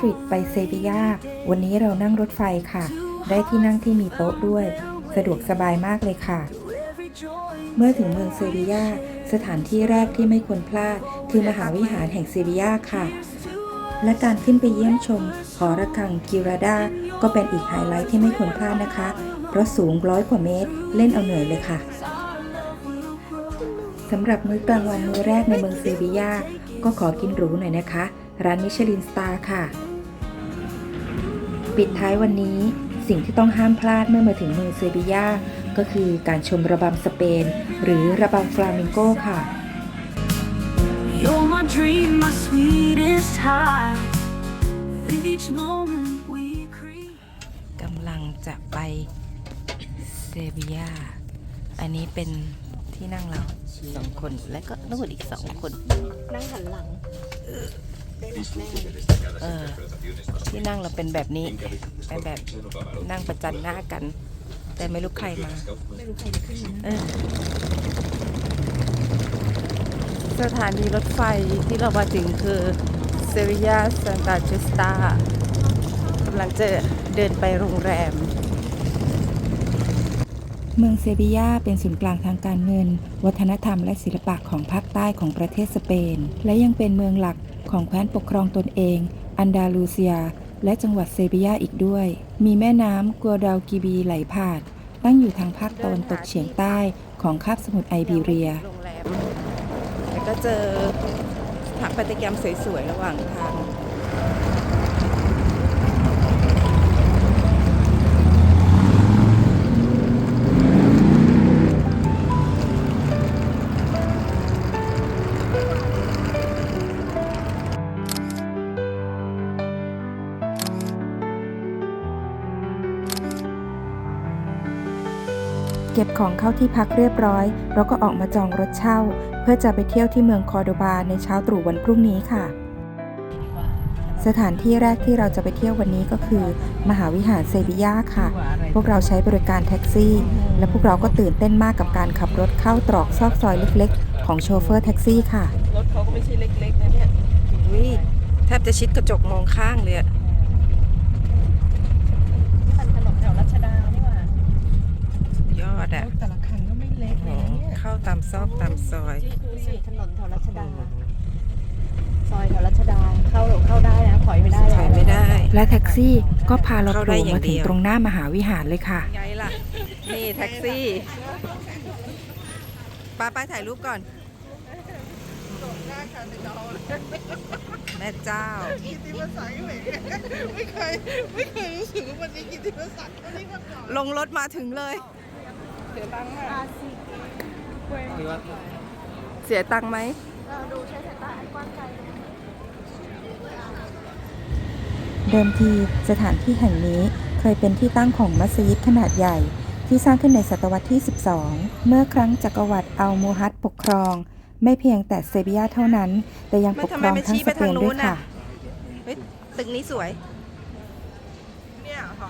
กฤษไปเซบียา วันนี้เรานั่งรถไฟค่ะ ได้ที่นั่งที่มีโต๊ะด้วย สะดวกสบายมากเลยค่ะ เมื่อถึงเมืองเซบียา สถานที่แรกที่ไม่ควรพลาด คือมหาวิหารแห่งเซบียาค่ะ และการขึ้นไปเยี่ยมชมหอระฆังกิราดา ก็เป็นอีกไฮไลท์ที่ไม่ควรพลาดนะคะ เพราะสูงร้อยกว่าเมตร เล่นเอาเหนื่อยเลยค่ะสำหรับมื้อกลางวันมื้อแรกในเมืองเซบียา ก็ขอกินหรูหน่อยนะคะ ร้านมิชลินสตาร์ค่ะ ปิดท้ายวันนี้สิ่งที่ต้องห้ามพลาดเมื่อมาถึงเมืองเซบียาก็คือการชมระบำสเปน หรือระบำฟลาเมงโกค่ะ You're my dream, my sweetest high. With each moment we create. กำลังจะไปเซบียา อันนี้เป็นที่นั่งเราสองคนและก็นู่นอีกสองคน นั่งหันหลังเออ ที่นั่งเราเป็นแบบนี้เป็นแบบนั่งประจันหน้ากัน แต่ไม่รู้ใครมาไม่รู้ใครจะขึ้นมาเออสถานีรถไฟที่เรามาถึงคือเซริยาซันตาจิสตากำลังจะเดินไปโรงแรม เมืองเซบียาเป็นศูนย์กลางทางการเงิน วัฒนธรรมและศิลปะของภาคใต้ของประเทศสเปน และยังเป็นเมืองหลัก ของแคว้นปกครองตนเอง อันดาลูเซีย และจังหวัดเซบียาอีกด้วย มีแม่น้ำกัวดาวกิบีไหลผ่าน ตั้งอยู่ทางภาคตะวันตกเฉียงใต้ของคาบสมุทรไอบีเรีย โรงแรมแล้วก็เจอสถาปัตยกรรมสวยๆระหว่างทาง ก็บของเข้าที่พักเรียบร้อย เราก็ออกมาจองรถเช่า เพื่อจะไปเที่ยวที่เมืองคอร์โดบาในเช้าตรู่วันพรุ่งนี้ค่ะ สถานที่แรกที่เราจะไปเที่ยววันนี้ก็คือ มหาวิหารเซบียาค่ะ พวกเราใช้บริการแท็กซี่ และพวกเราก็ตื่นเต้นมากกับการขับรถเข้าตรอกซอกซอยเล็กๆ ของโชเฟอร์แท็กซี่ค่ะ รถเขาก็ไม่ใช่เล็กๆนะเนี่ยวิแทบจะชิดกระจกมองข้างเลยอะ นี่มันถนนแถวรัชดานี่หว่าย อ ดอะแต่ละคันก็ไม่เล็กเลยนะเนี่ยเข้าตามซอกตามซอยดูสิถนนแถวรัชดา ซอยแถวรัชดา เข้าเข้าได้นะถอยไม่ได้แล้วถอยไม่ได้ และแท็กซี่ก็พาเราเข้าโผได้ล่อย่ามางเดีถึงยวตรงหน้ามหาวิหารเลยค่ะไงล่ะ นี่แท็กซี่ป้าไปถ่ายรูปก่อน แม่เจ้า กิตติมศักดิ์ไม่เคยไม่เคย ไม่เคยรู้สึกว่าวันนี้กิตติมศักดิ์วันนี้มาก่อน ลงรถมาถึงเลย เสียตังค์ไหมเดิมทีสถานที่แห่งนี้เคยเป็นที่ตั้งของมัสยิดขนาดใหญ่ ที่สร้างขึ้นในศตวรรษที่ 12 เมื่อครั้งจักรวรรดิอัลมูฮัดปกครอง ไม่เพียงแต่เซบียาเท่านั้น แต่ยังปกครองทั้งสเปนด้วยค่ะ เฮ้ย ตึกนี้สวย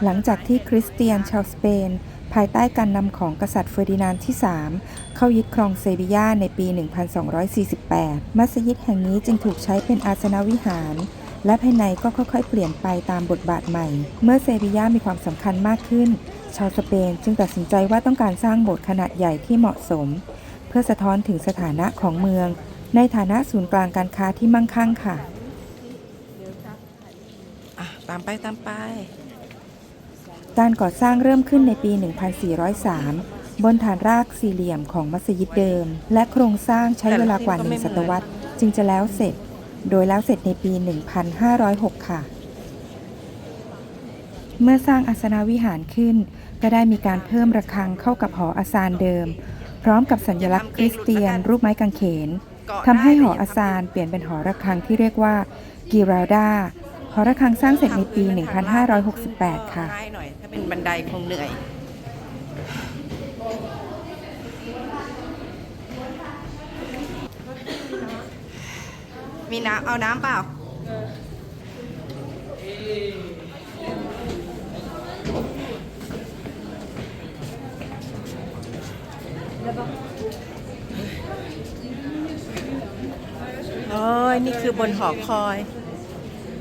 หลังจากที่คริสเตียนชาวสเปน ภายใต้การนำของกษัตริย์เฟอร์ดินานด์ที่ 3 เข้ายึดครองเซบียาในปี 1248 มัสยิดแห่งนี้จึงถูกใช้เป็นอาสนวิหาร และภายในก็ค่อยๆ เปลี่ยนไปตามบทบาทใหม่ เมื่อเซบียามีความสำคัญมากขึ้น ชาวสเปนจึงตัดสินใจว่าต้องการสร้างโบสถ์ขนาดใหญ่ที่เหมาะสม เพื่อสะท้อนถึงสถานะของเมือง ในฐานะศูนย์กลางการค้าที่มั่งคั่งค่ะ อะ ตามไปตามไป การก่อสร้างเริ่มขึ้นในปี 1403 บนฐานรากสี่เหลี่ยมของมัสยิดเดิม และโครงสร้างใช้เวลากว่าหนึ่งศตวรรษ จึงจะแล้วเสร็จ โดยแล้วเสร็จในปี 1506 ค่ะ เมื่อสร้างอาสนาวิหารขึ้น ก็ได้มีการเพิ่มระฆังเข้ากับหออาซานเดิม พร้อมกับสัญลักษณ์คริสเตียน รูปไม้กางเขนทำให้หออาซานเปลี่ยนเป็นหอระฆังที่เรียกว่ากิราดา หอระฆังสร้างเสร็จในปี 1568 ค่ะ ง่ายหน่อย ถ้าเป็นบันไดคงเหนื่อย มีน้ำ เอาน้ำเปล่า โอ้ย นี่คือบนหอคอย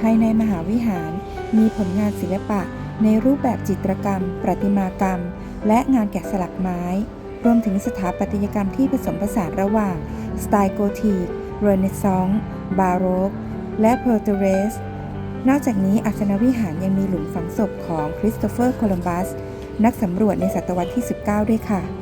ภายในมหาวิหารมีผลงานศิลปะในรูปแบบจิตรกรรม ประติมากรรม และงานแกะสลักไม้ รวมถึงสถาปัตยกรรมที่ผสมผสานระหว่าง สไตล์โกธิกเรเนซองส์บาโรก และเพอร์เตเรส นอกจากนี้อาสนวิหารยังมีหลุมฝังศพของคริสโตเฟอร์โคลัมบัส นักสำรวจในศตวรรษที่ 19 ด้วยค่ะ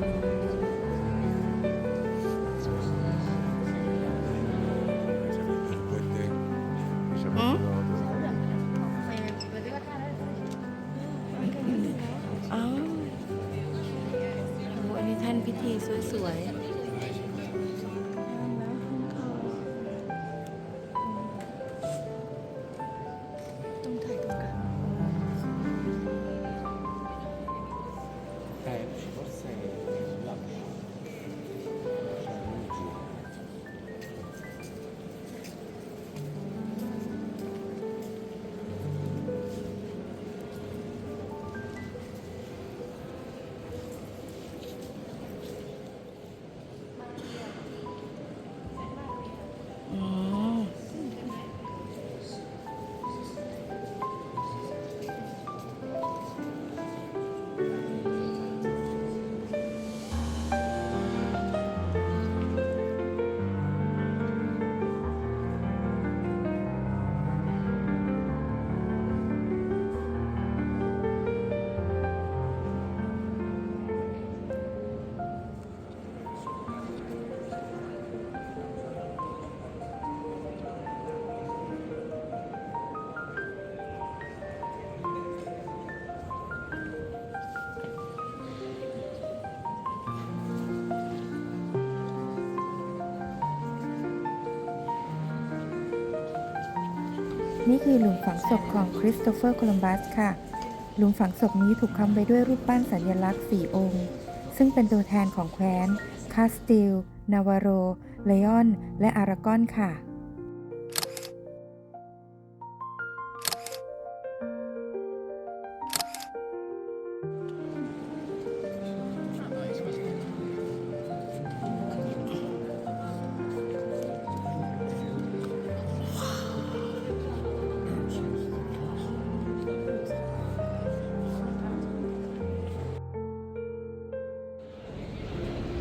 นี่คือหลุมฝังศพของคริสโตเฟอร์โคลัมบัสค่ะ หลุมฝังศพนี้ถูกคำไปด้วยรูปปั้นสัญลักษณ์ 4 องค์ ซึ่งเป็นตัวแทนของแคว้น คาสติล นาวาโรเลออน และอารากอนค่ะ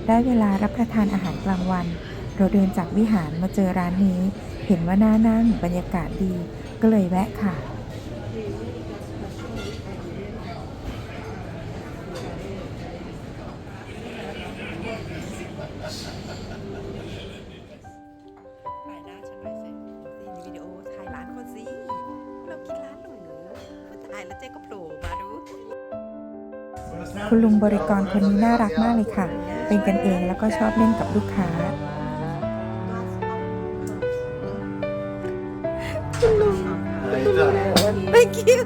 ได้เวลารับประทานอาหารกลางวัน เราเดินจากวิหารมาเจอร้านนี้ เห็นว่าน่านั่งบรรยากาศดี ก็เลยแวะค่ะ ถ่ายหน้าฉันหน่อยสินี่วิดีโอถ่ายร้านเขาสิเรากินร้านหรูผู้ถ่ายแล้วเจ๊ก็โผล่มาดู คุณลุงบริกรคนนี้น่ารักมากเลยค่ะ เป็นกันเองแล้วก็ชอบเล่นกับลูกค้า thank you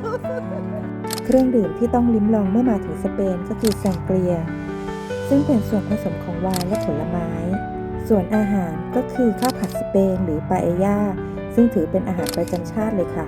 เครื่องดื่มที่ต้องลิ้มลองเมื่อมาถึงสเปนก็คือแซงเกลีย ซึ่งเป็นส่วนผสมของไวน์และผลไม้ ส่วนอาหารก็คือข้าวผัดสเปนหรือปาเอย่าซึ่งถือเป็นอาหารประจำชาติเลยค่ะ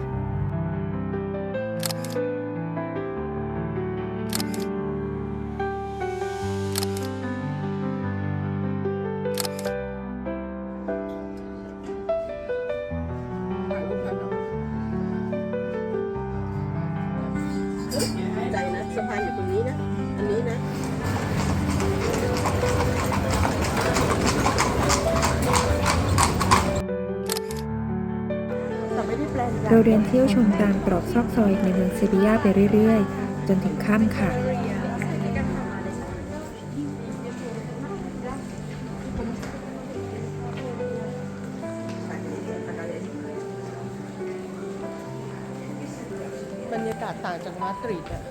เราเดินเที่ยวชมตามตรอกซอกซอยในเมืองเซบียาไปเรื่อยๆ จนถึงค่ำค่ะ บรรยากาศต่างจากมาดริดอะ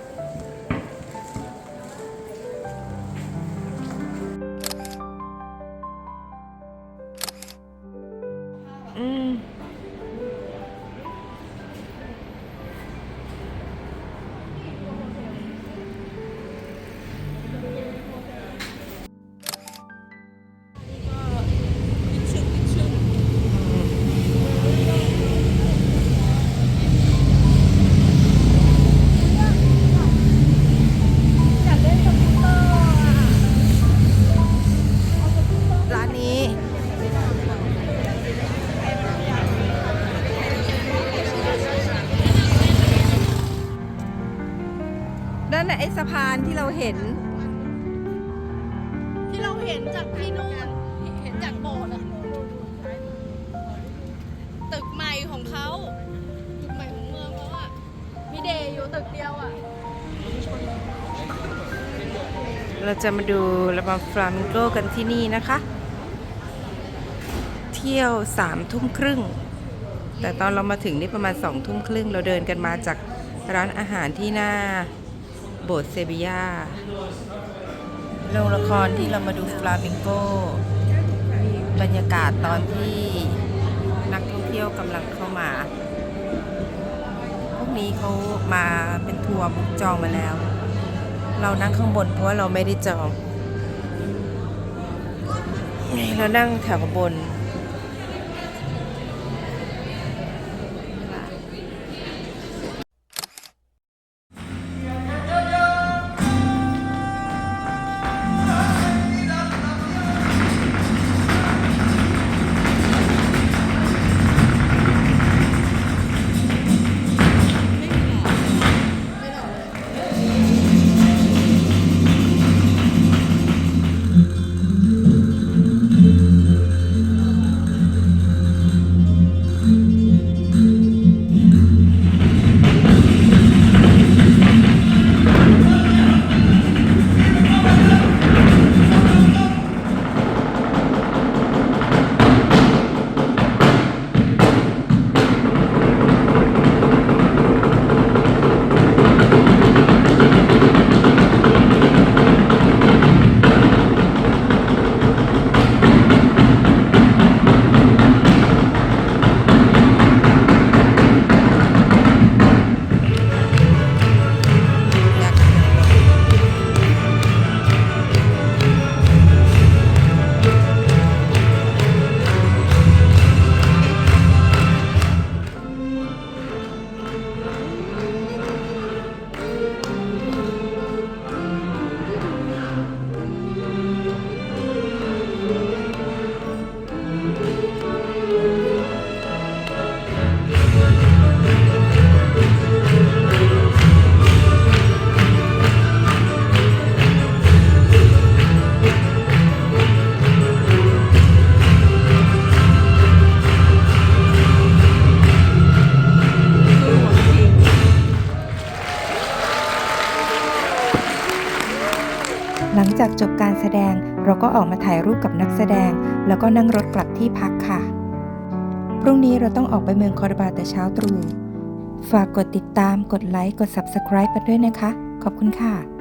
นั่นน่ะไอ้สะพานที่เราเห็น ที่เราเห็นจากที่นู่นเห็นจากโบสถ์อะตึกใหม่ของเขาตึกใหม่ของเมืองเขาอะมีเดย์อยู่ตึกเดียวอะเราจะมาดูระบำฟลามิงโกกันที่นี่นะคะ เที่ยวสามทุ่มครึ่ง แต่ตอนเรามาถึงนี่ประมาณสองทุ่มครึ่งเราเดินกันมาจากร้านอาหารที่หน้า โบสถ์เซบียาโรงละครที่เรามาดูฟลามิงโก บรรยากาศตอนที่นักท่องเที่ยวกำลังเข้ามา พวกนี้เขามาเป็นทัวร์บุ๊กจองมาแล้ว เรานั่งข้างบนเพราะว่าเราไม่ได้จองนี่เรานั่งแถวบน จากจบการแสดง เราก็ออกมาถ่ายรูปกับนักแสดง แล้วก็นั่งรถกลับที่พักค่ะ พรุ่งนี้เราต้องออกไปเมืองคอร์บาแต่เช้าตรู่ฝากกดติดตามกดไลค์กด Subscribe กันด้วยนะคะ ขอบคุณค่ะ